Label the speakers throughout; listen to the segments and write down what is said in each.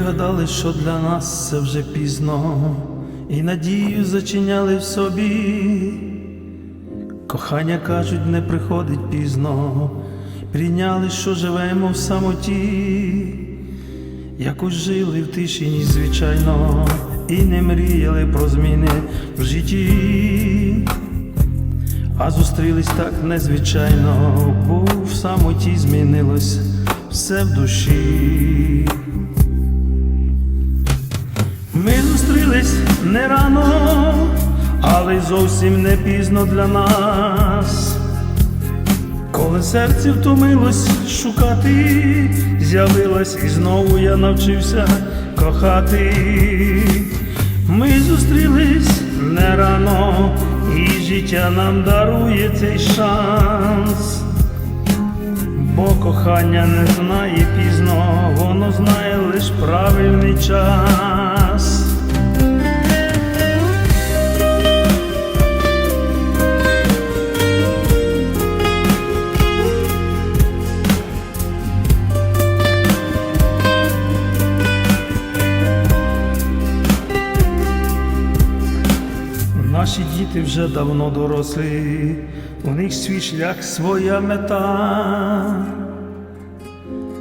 Speaker 1: знали, що для нас це вже пізно, і надію зачиняли в собі. Кохання кажуть, не приходить пізно, прийняли, що живемо в самоті, якось жили в тишині, звичайно, і не мріяли про зміни в житті. А зустрілись так незвичайно, бо в самоті змінилось все в душі. Не рано, але й зовсім не пізно для нас. Коли серце втомилось шукати, з'явилась і знову я навчився кохати. Ми зустрілись не рано, і життя нам дарує цей шанс. Бо кохання не знає пізно, воно знає лиш правильний час. Наші діти вже давно дорослі, у них свій шлях, своя мета,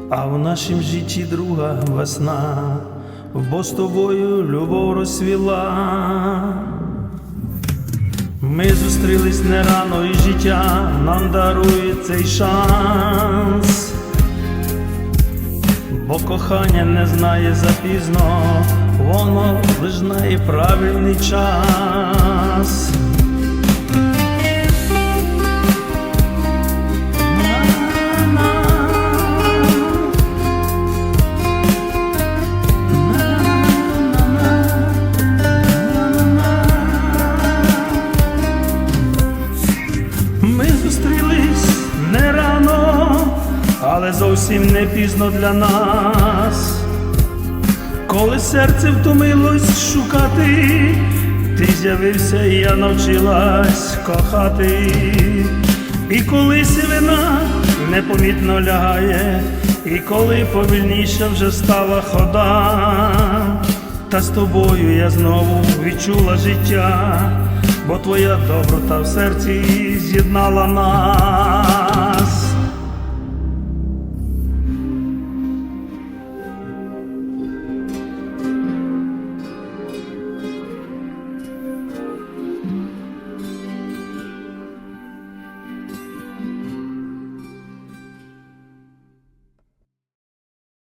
Speaker 1: а в нашім житті друга весна, бо з тобою любов розсвіла. Ми зустрілись не рано, і життя нам дарує цей шанс. Бо кохання не знає запізно, воно лиш знає правильний час. Зовсім не пізно для нас. Коли серце втомилось шукати, ти з'явився, і я навчилась кохати. І коли сивина непомітно лягає, і коли повільніше вже стала хода, та з тобою я знову відчула життя, бо твоя доброта в серці з'єднала нас.